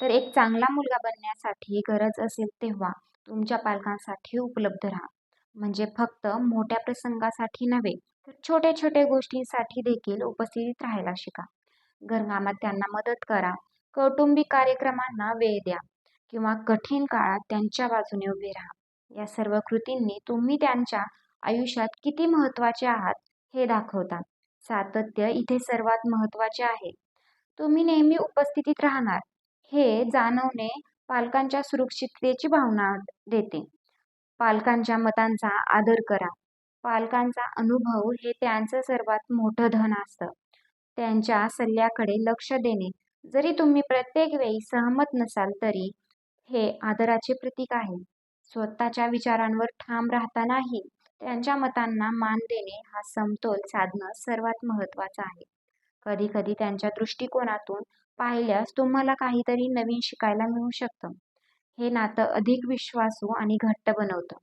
तर एक चांगला मुलगा बनण्यासाठी गरज असेल तेव्हा तुमच्या पालकांसाठी उपलब्ध राहा. म्हणजे फक्त मोठ्या प्रसंगासाठी नव्हे तर छोट्या छोट्या गोष्टींसाठी देखील उपस्थित राहायला शिका. घरकामात त्यांना मदत करा. कौटुंबिक कार्यक्रमांना वेळ द्या किंवा कठीण काळात त्यांच्या बाजूने उभे राहा. या सर्व कृतींनी तुम्ही त्यांच्या आयुष्यात किती महत्त्वाचे आहात हे दाखवतात. सातत्य इथे सर्वात महत्त्वाचे आहे. तुम्ही नेहमी उपस्थितीत राहणार. हे जाणवणे पालकांच्या सुरक्षिततेची भावना देते. पालकांच्या मतांचा आदर करा. पालकांचा अनुभव हे त्यांचं सर्वात मोठं धन असतं. त्यांच्या सल्ल्याकडे लक्ष देणे. जरी तुम्ही प्रत्येक वेळी सहमत नसाल तरी हे आदराचे प्रतीक आहे. स्वतःच्या विचारांवर ठाम राहतानाही त्यांच्या मतांना मान देणे हा समतोल साधणं सर्वात महत्त्वाचं आहे. कधी कधी त्यांच्या दृष्टिकोनातून पाहिल्यास तुम्हाला काहीतरी नवीन शिकायला मिळू शकतं. हे नातं अधिक विश्वासू आणि घट्ट बनवतं.